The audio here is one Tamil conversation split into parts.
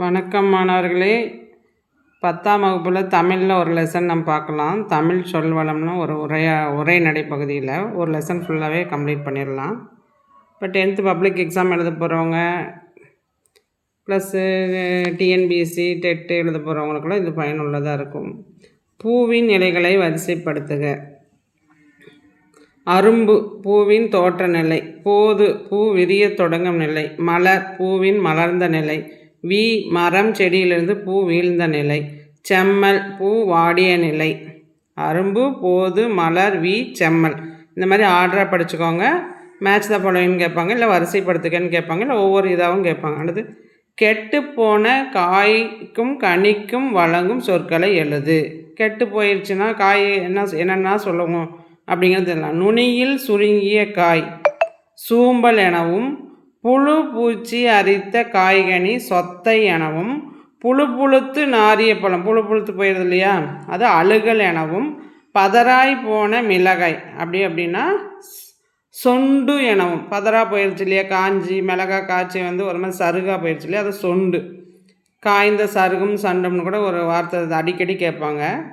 வணக்கம் மாணவர்களே. பத்தாம் வகுப்பில் தமிழில் ஒரு லெசன் நம்ம பார்க்கலாம். தமிழ் சொல் வளம்னு ஒரு உரையா உரை நடைப்பகுதியில் ஒரு லெசன் ஃபுல்லாகவே கம்ப்ளீட் பண்ணிடலாம். இப்போ டென்த்து பப்ளிக் எக்ஸாம் எழுத போகிறவங்க ப்ளஸ்ஸு டிஎன்பிஎஸ்சி டெட்டு எழுத போகிறவங்களுக்குலாம் இது பயனுள்ளதாக இருக்கும். பூவின் நிலைகளை வரிசைப்படுத்துக. அரும்பு பூவின் தோற்ற நிலை போது பூ விரிய தொடங்கும் நிலை. மலர் பூவின் மலர்ந்த நிலை. வி மரம் செடியிலிருந்து பூ வீழ்ந்த நிலை. செம்மல் பூ வாடிய நிலை. அரும்பு போது மலர் வி செம்மல். இந்த மாதிரி ஆர்டராக படிச்சுக்கோங்க. மேட்ச் த ஃபாலோயின்னு கேட்பாங்க இல்லை வரிசைப்படுத்துக்கன்னு கேட்பாங்க இல்லை ஒவ்வொரு இதாகவும் கேட்பாங்க. அடுத்து கெட்டுப்போன காய்க்கும் கனிக்கும் வழங்கும் சொற்களை எழுது. கெட்டு போயிடுச்சுன்னா காய் என்ன என்னென்னா சொல்லுவோம் அப்படிங்கிறது தெரியலாம் நுனியில் சுருங்கிய காய் சூம்பல் எனவும் புழு பூச்சி அரித்த காய்கனி சொத்தை எனவும் புழு புழுத்து நாரிய பழம். புழு புழுத்து போயிடுது இல்லையா? அது அழுகல் எனவும் பதறாய் போன மிளகாய். அப்படி அப்படின்னா சொண்டு எனவும். பதறா போயிடுச்சு இல்லையா? காஞ்சி மிளகாய் காய்ச்சி வந்து ஒரு மாதிரி சருகாக போயிடுச்சு இல்லையா? அது சொண்டு. காய்ந்த சருகும் சண்டும்னு கூட ஒரு வார்த்தை அடிக்கடி கேட்பாங்க.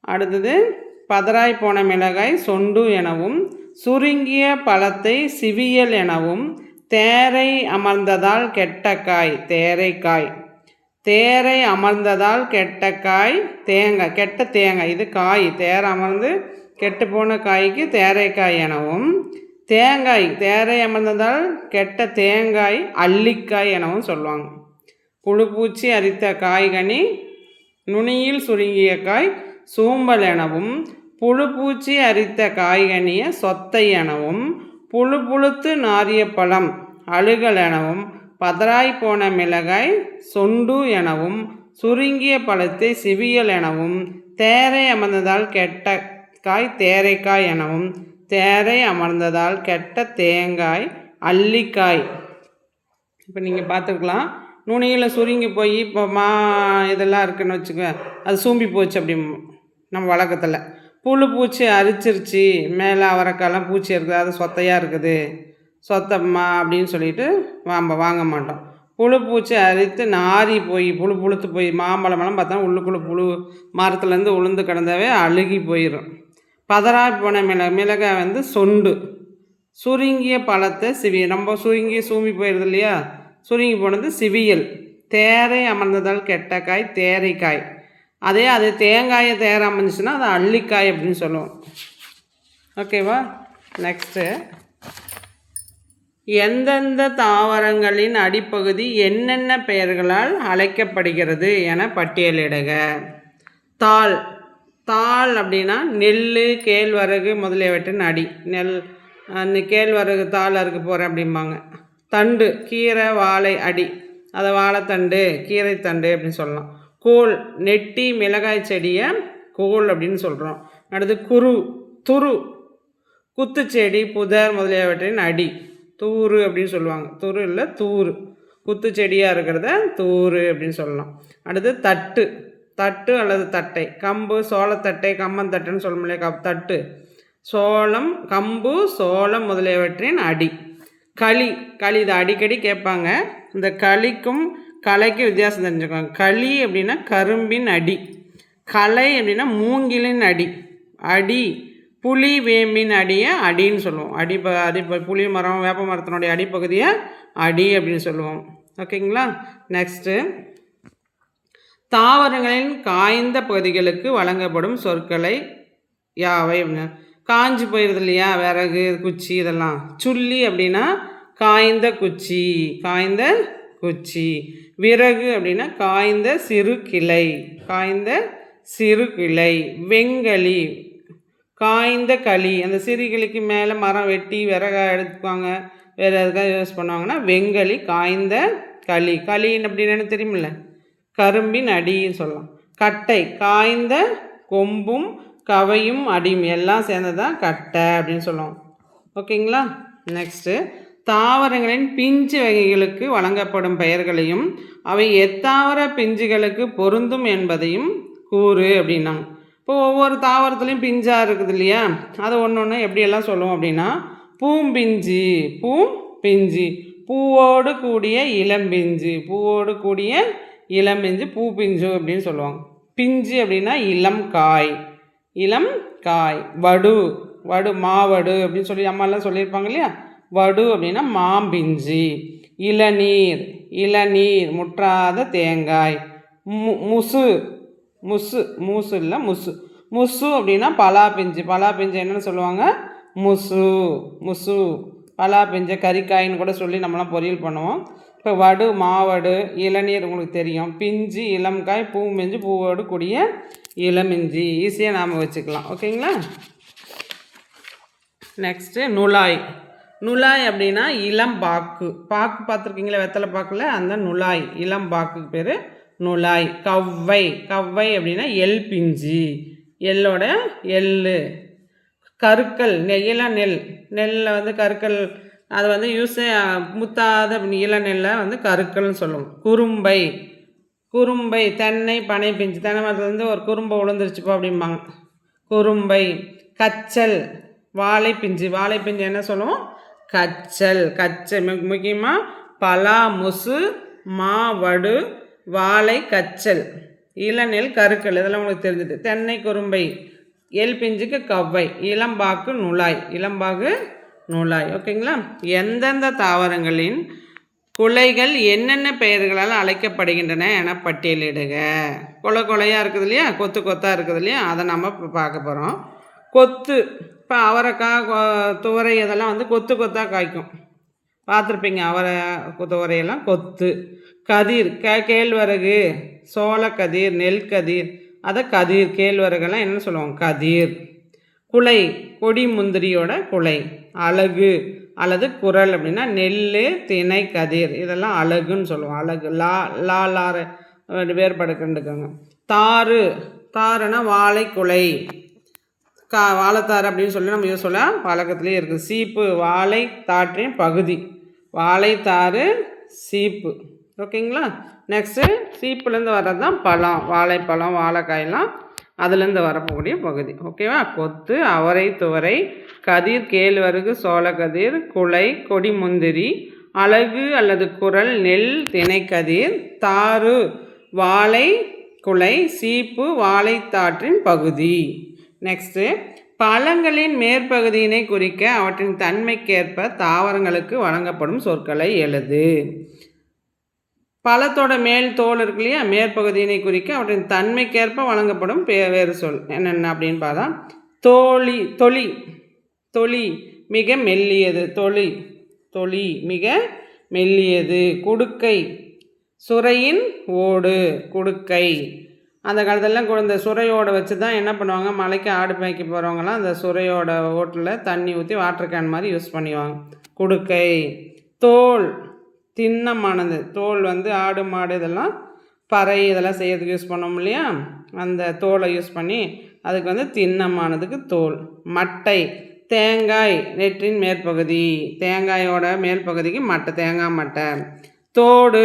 அடுத்தது பதறாய் போன மிளகாய் சொண்டு எனவும் சுருங்கிய பழத்தை சிவியல் எனவும் தேரை அமர்ந்ததால் கெட்ட காய் தேரைக்காய். தேரை அமர்ந்ததால் கெட்ட காய் தேங்காய் கெட்ட தேங்காய். இது காய். தேரை அமர்ந்து கெட்டு போன காய்க்கு தேரைக்காய் எனவும் தேங்காய் தேரை அமர்ந்ததால் கெட்ட தேங்காய் அள்ளிக்காய் எனவும் சொல்லுவாங்க. புழுப்பூச்சி அரித்த காய்கனி நுனியில் சுருங்கிய காய் சூம்பல் எனவும் புழுப்பூச்சி அரித்த காய்கனியை சொத்தை எனவும் புழு புழுத்து நாரிய பழம் அழுகல் எனவும் பதராய் போன மிளகாய் சொண்டு எனவும் சுருங்கிய பழத்தை சிவியல் எனவும் தேரை அமர்ந்ததால் கெட்ட காய் தேரைக்காய் எனவும் தேரை அமர்ந்ததால் கெட்ட தேங்காய் அல்லிக்காய். இப்போ நீங்கள் பார்த்துக்கலாம் நுனியில் சுருங்கி போய் இப்போ மா இதெல்லாம் இருக்குன்னு வச்சுக்க அது சூம்பி போச்சு அப்படி நம்ம வழக்கத்தில். புழு பூச்சி அரிச்சிருச்சு மேலே அவரைக்காலாம் பூச்சி இருக்குது அது சொத்தையாக இருக்குது. சொத்தம்மா அப்படின்னு சொல்லிட்டு வாம்ப வாங்க மாட்டோம். புழு பூச்சி அரித்து நாரி போய் புழு புழுத்து போய் மாம்பழமெல்லாம் பார்த்தா உள்ளுக்குள்ளே புழு மரத்துலேருந்து உளுந்து கிடந்தாவே அழுகி போயிடும் பதறாய் போன மிளக மிளகாய் வந்து சொண்டு. சுருங்கிய பழத்தை சிவி ரொம்ப சுருங்கி சூமி போயிடுது இல்லையா? சுருங்கி போனது சிவியல். தேரை அமர்ந்ததால் கெட்ட காய் தேரைக்காய். அதே அது தேங்காயை தேராமல் இருந்துச்சுன்னா அது அள்ளிக்காய் அப்படின்னு சொல்லுவோம். ஓகேவா? நெக்ஸ்ட்டு எந்தெந்த தாவரங்களின் அடிப்பகுதி என்னென்ன பெயர்களால் அழைக்கப்படுகிறது என பட்டியலிடுக. தாள். தாள் அப்படின்னா நெல் கேழ்வரகு முதலியவற்றின் அடி. நெல் கேழ்வரகு தாள் அறுக்க போகிறேன் அப்படிம்பாங்க. தண்டு கீரை வாழை அடி. அதை வாழைத்தண்டு கீரைத்தண்டு அப்படின்னு சொல்லலாம். கோல் நெட்டி மிளகாய் செடியை கோல் அப்படின்னு சொல்கிறோம் அடுத்து குரு துரு குத்துச்செடி புதர் முதலியவற்றின் அடி. தூறு அப்படின்னு சொல்லுவாங்க. துரு இல்லை தூறு. குத்து செடியாக இருக்கிறத தூறு அப்படின்னு சொல்லலாம். அடுத்து தட்டு. தட்டு அல்லது தட்டை. கம்பு சோளத்தட்டை கம்மந்தட்டுன்னு சொல்ல முடியல கப் தட்டு. சோளம் கம்பு சோளம் முதலியவற்றின் அடி. களி. களி இதை அடிக்கடி கேட்பாங்க. இந்த களிக்கும் கலைக்கு வித்தியாசம் தெரிஞ்சுக்கோங்க. களி அப்படின்னா கரும்பின் அடி. கலை அப்படின்னா மூங்கிலின் அடி. அடி புளி வேம்பின் அடியை அடின்னு சொல்லுவோம். அடி அடி புளி மரம் வேப்ப மரத்தினுடைய அடிப்பகுதியை அடி அப்படின்னு சொல்லுவோம். ஓகேங்களா? நெக்ஸ்ட்டு தாவரங்களின் காய்ந்த பகுதிகளுக்கு வழங்கப்படும் சொற்களை யாவை அப்படின்னு காஞ்சி போயிடுது இல்லையா? விறகு குச்சி இதெல்லாம். சுள்ளி அப்படின்னா காய்ந்த குச்சி காய்ந்த குச்சி விறகு அப்படின்னா காய்ந்த சிறு கிளை. காய்ந்த சிறு கிளை. வெங்களி காய்ந்த களி. அந்த சிறு கிளிக்கு மேலே மரம் வெட்டி விறகா எடுத்துக்குவாங்க. வேறு எதுக்காக யூஸ் பண்ணுவாங்கன்னா வெங்களி காய்ந்த களி. களின்னு அப்படின்னு தெரியுமில்ல? கரும்பின் அடின்னு சொல்லலாம். கட்டை. காய்ந்த கொம்பும் கவையும் அடியும் எல்லாம் சேர்ந்தது தான் கட்டை அப்படின்னு சொல்லுவோம். ஓகேங்களா? நெக்ஸ்ட்டு தாவரங்களின் பிஞ்சு வகைகளுக்கு வழங்கப்படும் பெயர்களையும் அவை எத்தாவர பிஞ்சுகளுக்கு பொருந்தும் என்பதையும் கூறு அப்படின்னாங்க. இப்போ ஒவ்வொரு தாவரத்துலேயும் பிஞ்சாக இருக்குது இல்லையா? அதை ஒன்று ஒன்று எப்படியெல்லாம் சொல்லுவோம் அப்படின்னா பூம்பிஞ்சு பூம் பிஞ்சு பூவோடு கூடிய இளம்பிஞ்சு பூவோடு கூடிய இளம்பிஞ்சு பூ பிஞ்சு அப்படின்னு சொல்லுவாங்க. பிஞ்சு அப்படின்னா இளம் காய் இளம் காய் வடு வடு மாவடு அப்படின்னு சொல்லி அம்மாலாம் சொல்லியிருப்பாங்க இல்லையா? வடு அப்படின்னா மாம்பிஞ்சு இளநீர் இளநீர் முற்றாத தேங்காய் மு முசு முசு மூசு இல்லை முசு. முசு அப்படின்னா பலா பிஞ்சு. பலா பிஞ்சு என்னென்னு சொல்லுவாங்க? முசு முசு. பலா பிஞ்ச கறிக்காயின்னு கூட சொல்லி நம்மளாம் பொரியல் பண்ணுவோம். இப்போ வடு மாவடு இளநீர் உங்களுக்கு தெரியும். பிஞ்சு இளம்காய் பூ மிஞ்சு பூவோடு கூடிய இளமிஞ்சி. ஈஸியாக நாம் வச்சுக்கலாம். ஓகேங்களா? நெக்ஸ்ட்டு நுழாய் நுழாய் அப்படின்னா இளம் பாக்கு. பாக்கு பார்த்துருக்கீங்களா? வெத்தலை பாக்கில்? அந்த நுழாய் இளம் பாக்குக்கு பேர் நுழாய் கவ்வை. கவ்வை அப்படின்னா எல் பிஞ்சு. எள்ளோட எள்ளு. கருக்கல். நெய்யில நெல். நெல்லில் வந்து கருக்கல். அது வந்து யூஸே முத்தாத இள நெல்லை வந்து கருக்கல்னு சொல்லுவோம். குறும்பை. குறும்பை. தென்னை பனை பிஞ்சு. தென்னை மரத்துலேருந்து ஒரு குறும்பை விழுந்துருச்சுப்போ அப்படிம்பாங்க. குறும்பை. கச்சல். வாழைப்பிஞ்சு வாழைப்பிஞ்சு என்ன சொல்லுவோம்? கச்சல் கச்சல் முக்கியமாக பலா முசு மாவடு வாழை கச்சல். இளநெல் கருக்கல் இதெல்லாம் உங்களுக்கு தெரிஞ்சுது தென்னை குறும்பை எல் பிஞ்சுக்கு கவ்வை இளம்பாக்கு நுழாய் இளம்பாகு நுழாய். ஓகேங்களா? எந்தெந்த தாவரங்களின் குலைகள் என்னென்ன பெயர்களால் அழைக்கப்படுகின்றன என பட்டியலிடுக. கொலை கொலையாக இருக்குது இல்லையா? கொத்து கொத்தாக இருக்குது இல்லையா? அதை நம்ம இப்போ பார்க்க போகிறோம் கொத்து. இப்போ அவரைக்காய் துவரை இதெல்லாம் வந்து கொத்து கொத்தாக காய்க்கும். பார்த்துருப்பீங்க அவரை துவரையெல்லாம் கொத்து. கதிர் க கேழ்வரகு சோளக்கதிர் நெல் கதிர் அதை கதிர் கேழ்வரகெல்லாம் என்னென்னு சொல்லுவாங்க கதிர். குலை கொடி முந்திரியோட குலை அழகு அல்லது குரல் அப்படின்னா நெல் திணை கதிர். இதெல்லாம் அழகுன்னு சொல்லுவோம் அழகு. லா லா லார வேறுபாடு கண்டுக்கோங்க தாறு தாறுனா வாழை குலை. கா வாழைத்தாறு அப்படின்னு சொல்லி நம்ம யூஸ் சொல்லலாம். பழக்கத்துலேயே இருக்குது. சீப்பு வாழை தாற்றின் பகுதி. வாழைத்தாறு சீப்பு. ஓகேங்களா? நெக்ஸ்ட்டு சீப்புலேருந்து வர்றது தான் பழம். வாழைப்பழம் வாழைக்காயெல்லாம் அதுலேருந்து வரக்கூடிய பகுதி. ஓகேவா? கொத்து அவரை துவரை கதிர் கேழ்வரகு சோளக்கதிர் குலை கொடி முந்திரி அழகு அல்லது குரல் நெல் திணைக்கதிர் தாறு வாழை குலை சீப்பு வாழைத்தாற்றின் பகுதி. நெக்ஸ்ட்டு பழங்களின் மேற்பகுதியினை குறிக்க அவற்றின் தன்மைக்கேற்ப தாவரங்களுக்கு வழங்கப்படும் சொற்களை எழுது. பழத்தோட மேல் தோல் இருக்கு இல்லையா? மேற்பகுதியினை குறிக்க அவற்றின் தன்மைக்கேற்ப வழங்கப்படும் பே வேறு சொல் என்னென்ன அப்படின்னு பார்த்தா தோழி தொழி தொழி மிக மெல்லியது தொழி தொழி மிக மெல்லியது குடுக்கை சுரையின் ஓடு குடுக்கை. அந்த காலத்துலலாம் இந்த சுரையோட வச்சு தான் என்ன பண்ணுவாங்க? மலைக்கு ஆடு மேய்க்க போகிறவங்களாம் அந்த சுரையோட ஓட்டில் தண்ணி ஊற்றி வாட்டர் கேன் மாதிரி யூஸ் பண்ணுவாங்க குடுக்கை தோல் திண்ணமானது. தோல் வந்து ஆடு மாடு இதெல்லாம் பறை இதெல்லாம் செய்யறதுக்கு யூஸ் பண்ணோம் இல்லையா? அந்த தோலை யூஸ் பண்ணி அதுக்கு வந்து திண்ணமானதுக்கு தோல். மட்டை தேங்காய் நெற்றின் மேற்பகுதி. தேங்காயோட மேல் பகுதிக்கு மட்டை தேங்காய் மட்டை. தோடு.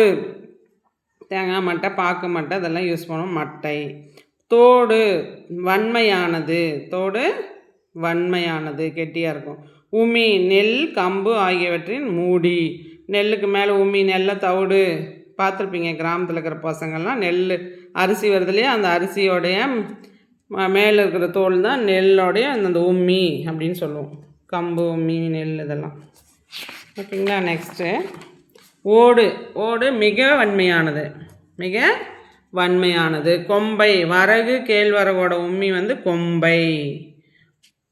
தேங்காய் மட்டை பாக்கு மட்டை இதெல்லாம் யூஸ் பண்ணுவோம். மட்டை. தோடு வன்மையானது. தோடு வன்மையானது கெட்டியாக இருக்கும். உமி நெல் கம்பு ஆகியவற்றின் மூடி. நெல்லுக்கு மேலே உமி நெல்லை தவிடு. பார்த்துருப்பீங்க கிராமத்தில் இருக்கிற பசங்கள்லாம் நெல் அரிசி வருது இல்லையா? அந்த அரிசியோடைய மேலே இருக்கிற தோல் தான் நெல்லோடைய அந்த உம்மி அப்படின்னு சொல்லுவோம். கம்பு உம்மி நெல் இதெல்லாம். ஓகேங்களா நெக்ஸ்ட்டு ஓடு. ஓடு மிக வன்மையானது. மிக வன்மையானது. கொம்பை. வரகு கேழ்வரகோட உம்மி வந்து கொம்பை.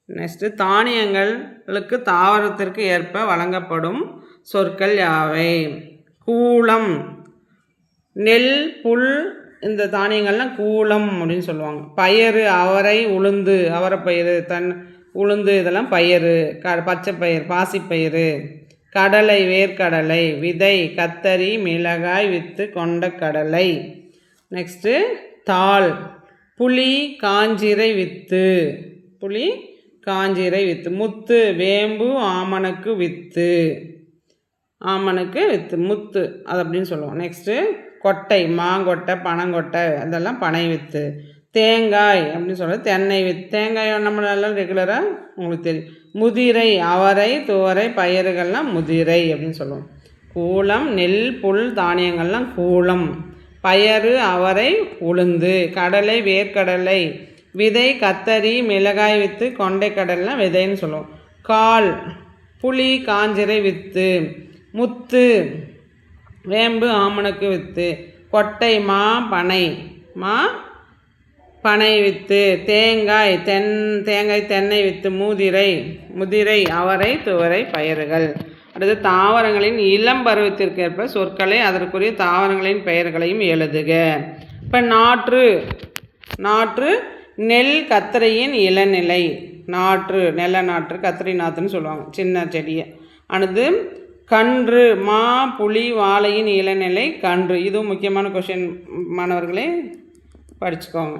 நெக்ஸ்ட்டு தானியங்களுக்கு தாவரத்திற்கு ஏற்ப வழங்கப்படும் சொற்கள் யாவை? கூலம் நெல் புல் இந்த தானியங்கள்லாம் கூலம் அப்படின்னு சொல்லுவாங்க. பயறு அவரை உளுந்து அவரை பயிறு தன் உளுந்து இதெல்லாம் பயிறு க பச்சை பயிர் பாசிப்பயிறு. கடலை வேர்க்கடலை விதை கத்தரி மிளகாய் வித்து கொண்ட கடலை. நெக்ஸ்ட்டு தாள். புளி காஞ்சிரை வித்து. புளி காஞ்சிரை வித்து. முத்து வேம்பு ஆமணக்கு வித்து. ஆமனுக்கு வித்து. முத்து அது அப்படின்னு சொல்லுவோம். நெக்ஸ்ட்டு கொட்டை மாங்கொட்டை பனங்கொட்டை அதெல்லாம் பனை வித்து. தேங்காய் அப்படின்னு சொல்கிறது தென்னை வித்து தேங்காய் நம்மளெல்லாம் ரெகுலராக உங்களுக்கு தெரியும். முதிரை அவரை துவரை பயிர்கள்லாம் முதிரை அப்படின்னு சொல்லுவோம். கூலம் நெல் புல் தானியங்கள்லாம் கூலம் பயறு அவரை உளுந்து. கடலை வேர்க்கடலை. விதை கத்தரி மிளகாய் வித்து கொண்டைக்கடலைலாம் விதைன்னு சொல்லுவோம். கால் புளி காஞ்சிரை வித்து. முத்து வேம்பு ஆமணக்கு வித்து. கொட்டை மா பனை. மா பனை வித்து தேங்காய் தென் தேங்காய் தென்னை வித்து மூதிரை முதிரை அவரை துவரை பயிர்கள். அடுத்து தாவரங்களின் இளம் பருவத்திற்கேற்ப சொற்களை அதற்குரிய தாவரங்களின் பெயர்களையும் எழுதுக. இப்போ நாற்று நாற்று நெல் கத்திரையின் இளநிலை. நாற்று நெல்ல நாற்று கத்திரி நாற்றுன்னு சொல்லுவாங்க சின்ன செடியை. அடுத்து கன்று மா புளி வாழையின் இளநிலை கன்று. இதுவும் முக்கியமான கொஷின் மாணவர்களே படிச்சுக்கோங்க.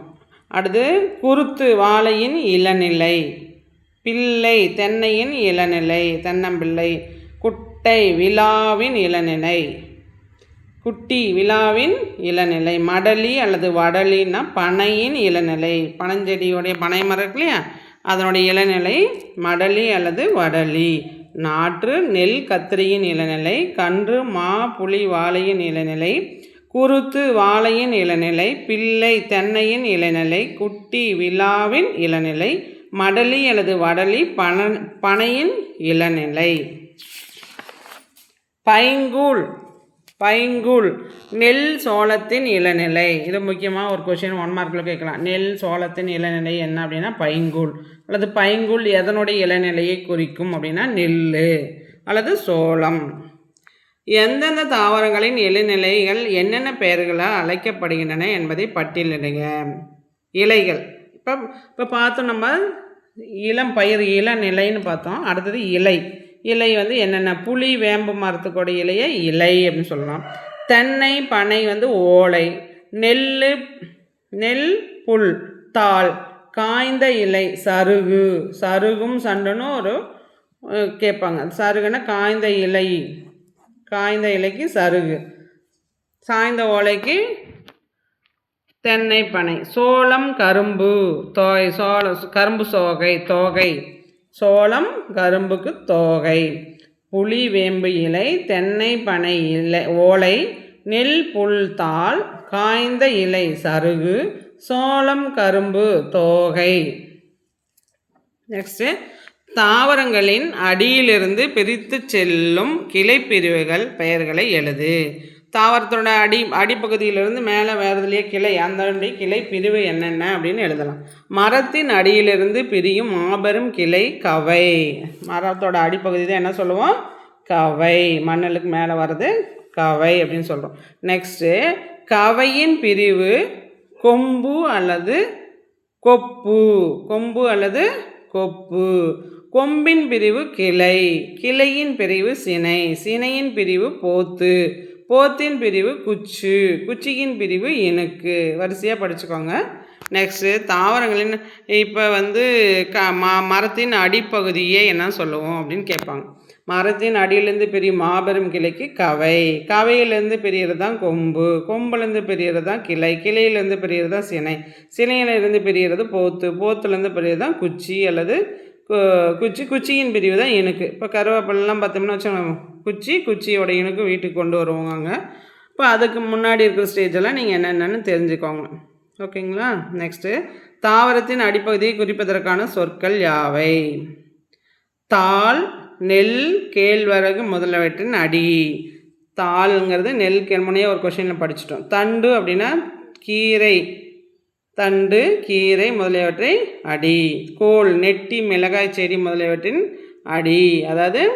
அடுத்து குருத்து வாழையின் இளநிலை. பிள்ளை தென்னையின் இளநிலை தென்னம்பிள்ளை. குட்டை விழாவின் இளநிலை. குட்டி விழாவின் இளநிலை. மடலி அல்லது வடலின்னா பனையின் இளநிலை. பனஞ்செடியோடைய பனை மரம் இருக்கு இல்லையா? அதனுடைய இளநிலை மடலி அல்லது வடலி. நாற்று நெல் கத்திரியின் இளநிலை. கன்று மா புளி வாழையின் இளநிலை. குருத்து வாழையின் இளநிலை பிள்ளை தென்னையின் இளநிலை குட்டி விழாவின் இளநிலை மடலி அல்லது வடலி பன பனையின் இளநிலை. பைங்கூழ் பைங்கூழ் நெல் சோளத்தின் இளநிலை. இது முக்கியமாக ஒரு கொஷின் ஒன் மார்க்கில் கேட்கலாம். நெல் சோளத்தின் இளநிலை என்ன அப்படின்னா பைங்கூழ். அல்லது பைங்கூழ் எதனுடைய இளநிலையை குறிக்கும் அப்படின்னா நெல் அல்லது சோளம். எந்தெந்த தாவரங்களின் இலைநிலைகள் என்னென்ன பெயர்களால் அழைக்கப்படுகின்றன என்பதை பட்டியலிடுங்க இலைகள். இப்போ இப்போ பார்த்தோம் நம்ம இளம் பயிர் இளநிலைன்னு பார்த்தோம். அடுத்தது இலை. இலை வந்து என்னென்ன? புளி வேம்பு மரத்துக்கூடிய இலையை இலை அப்படின்னு சொல்லலாம். தென்னை பனை வந்து ஓலை. நெல் நெல் புல் தாள். காய்ந்த இலை சருகு. சருகும் சண்டுன்னு ஒரு கேட்பாங்க. சருகுன்னா காய்ந்த இலை. காய்ந்த இலைக்கு சருகு. சாய்ந்த ஓலைக்கு தென்னை பனை. சோளம் கரும்பு தோகை சோள கரும்பு சோகை தோகை. சோளம் கரும்புக்கு தோகை. புளி வேம்பு இலை தென்னை பனை இலை ஓலை நெல் புல் தாள் காய்ந்த இலை சருகு. சோளம் கரும்பு தோகை. நெக்ஸ்ட்டு தாவரங்களின் அடியிலிருந்து பிரித்து செல்லும் கிளைப்பிரிவுகள் பெயர்களை எழுது. தாவரத்தோட அடி அடிப்பகுதியிலிருந்து மேலே வேறதுலேயே கிளை அந்த கிளை பிரிவு என்னென்ன அப்படின்னு எழுதலாம். மரத்தின் அடியிலிருந்து பிரியும் மாபெரும் கிளை கவை. மரத்தோட அடிப்பகுதி தான் என்ன சொல்லுவோம்? கவை. மண்ணலுக்கு மேலே வர்றது கவை அப்படின்னு சொல்கிறோம் நெக்ஸ்ட்டு கவையின் பிரிவு கொம்பு அல்லது கொப்பு. கொம்பு அல்லது கொப்பு. கொம்பின் பிரிவு கிளை. கிளையின் பிரிவு சினை. சினையின் பிரிவு போத்து. போத்தின் பிரிவு குச்சு. குச்சியின் பிரிவு இணுக்கு. வரிசையாக படிச்சுக்கோங்க. நெக்ஸ்ட்டு தாவரங்களின் இப்போ வந்து க ம மரத்தின் அடிப்பகுதியே என்ன சொல்லுவோம் அப்படின்னு கேட்பாங்க. மரத்தின் அடியிலேருந்து பெரிய மாபெரும் கிளைக்கு கவை. கவையிலேருந்து பெரியது தான் கொம்பு. கொம்புலேருந்து பெரியது தான் கிளை. கிளையிலேருந்து பெரியது தான் சினை. சினையிலேருந்து பெரியது போத்து. போத்துலேருந்து பெரியது தான் குச்சி அல்லது கு- குச்சி. குச்சியின் பிரிவு தான் இனுக்கு இப்போ கருவேப்பிலெலாம் பார்த்தோம்னா வச்சுக்கோங்க. குச்சி குச்சியோட இனுக்கு வீட்டுக்கு கொண்டு வருவாங்க இப்போ அதுக்கு முன்னாடி இருக்கிற ஸ்டேஜெல்லாம் நீங்கள் என்னென்னு தெரிஞ்சுக்கோங்க. ஓகேங்களா? நெக்ஸ்ட்டு தாவரத்தின் அடிப்பகுதியை குறிப்பதற்கான சொற்கள் யாவை? தாள் நெல் கேழ்வரகு முதலவற்றின் அடி. தாளுங்கிறது நெல் கேழ்முனையே ஒரு கொஷினில் படிச்சிட்டோம். தண்டு அப்படின்னா கீரை. தண்டு கீரை முதலியவற்றை அடி. கோல் நெட்டி மிளகாய் செடி முதலியவற்றின் அடி. அதாவது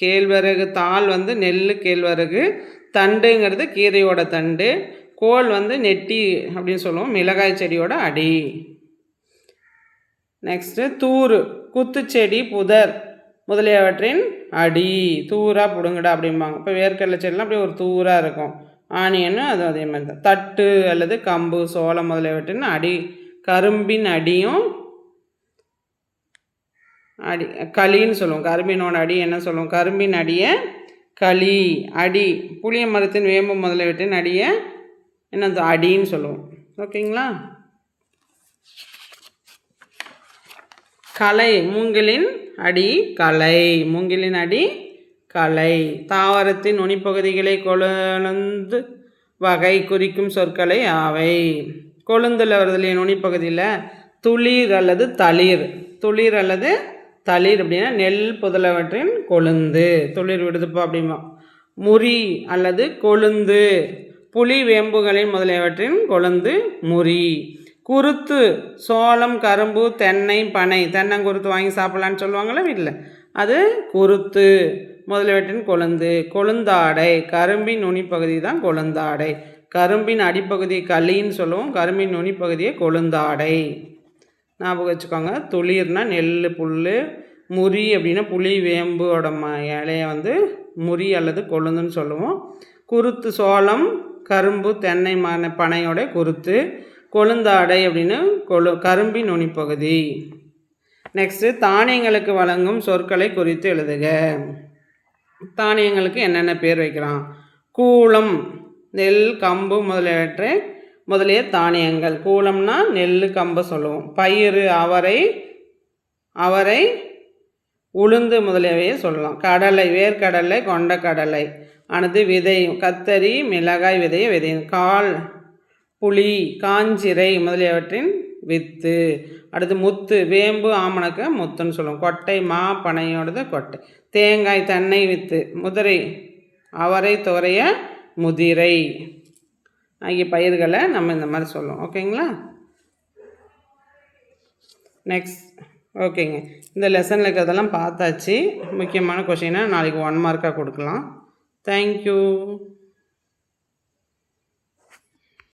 கேழ்வரகு தாள் வந்து நெல் கேழ்வரகு. தண்டுங்கிறது கீரையோட தண்டு. கோல் வந்து நெட்டி அப்படின்னு சொல்லுவோம் மிளகாய் செடியோட அடி. நெக்ஸ்ட்டு தூறு. குத்துச்செடி புதர். முதலியவற்றின் அடி தூராக பிடுங்கடா அப்படிம்பாங்க. இப்போ வேர்க்கடலை செடிலாம் அப்படியே ஒரு தூராக இருக்கும். ஆனியனும் அது அதே மாதிரி தான். தட்டு அல்லது கம்பு சோளம் முதலியவற்றின் அடி கரும்பின் அடியும் அடி களின்னு சொல்லுவோம். கரும்பினோட அடி என்ன சொல்லுவோம்? கரும்பின் அடியை களி அடி. புளிய மரத்தின் வேம்பு முதலியவற்றின் அடியை என்னது? அடின்னு சொல்லுவோம். ஓகேங்களா? கலை மூங்கிலின் அடி கலை மூங்கிலின் அடி கலை. தாவரத்தின் நுனிப்பகுதிகளை கொழுந்து வகை குறிக்கும் சொற்களை ஆவை கொழுந்தில் வருது இல்லையா நுனிப்பகுதியில் துளிர் அல்லது தளிர். துளிர் அல்லது தளிர் அப்படின்னா நெல் புதலவற்றின் கொழுந்து. துளிர் விடுதுப்பா அப்படிமா முறி அல்லது கொழுந்து. புலி வேம்புகளின் முதலியவற்றின் கொழுந்து முறி. குருத்து சோளம் கரும்பு தென்னை பனை தென்னங்குருத்து வாங்கி சாப்பிட்லான்னு சொல்லுவாங்களே வீட்டில் அது குருத்து முதலியவற்றின் கொழுந்து கொழுந்தாடை கரும்பின் நுனிப்பகுதி தான் கொழுந்தாடை. கரும்பின் அடிப்பகுதி களின்னு சொல்லுவோம் கரும்பின் நுனிப்பகுதியை கொழுந்தாடை. ஞாபகம் வச்சுக்கோங்க துளிர்னா நெல் புல் முறி அப்படின்னா புளி வேம்போட ம இலையை வந்து முறி அல்லது கொழுந்துன்னு சொல்லுவோம். குருத்து சோளம் கரும்பு தென்னை மன பனையோட குருத்து கொழுந்தாடை அப்படின்னு கொழு கரும்பின் நுனிப்பகுதி. நெக்ஸ்ட்டு தானியங்களுக்கு வழங்கும் சொற்களை குறித்து எழுதுக. தானியங்களுக்கு என்னென்ன பேர் வைக்கலாம்? கூளம் நெல் கம்பு முதலியவற்றை முதலிய தானியங்கள். கூளம்னா நெல் கம்பு சொல்லுவோம். பயிறு அவரை அவரை உளுந்து முதலியவையே சொல்லலாம். கடலை வேர்க்கடலை கொண்ட கடலை. அடுத்து விதை கத்தரி மிளகாய் விதைய விதையும். கால் புளி காஞ்சிரை முதலியவற்றின் வித்து. அடுத்து முத்து வேம்பு ஆமணக்க முத்துன்னு சொல்லுவோம். கொட்டை மா பனையோடது கொட்டை. தேங்காய் தென்னை வித்து. முதிரை அவரை துவரைய முதிரை. ஆகிய பயிர்களை நம்ம இந்த மாதிரி சொல்லுவோம். ஓகேங்களா? நெக்ஸ்ட் ஓகேங்க. இந்த லெசனில் இருக்கிறதெல்லாம் பார்த்தாச்சு. முக்கியமான கொஷினை நாளைக்கு ஒன் மார்க்காக கொடுக்கலாம். தேங்க்யூ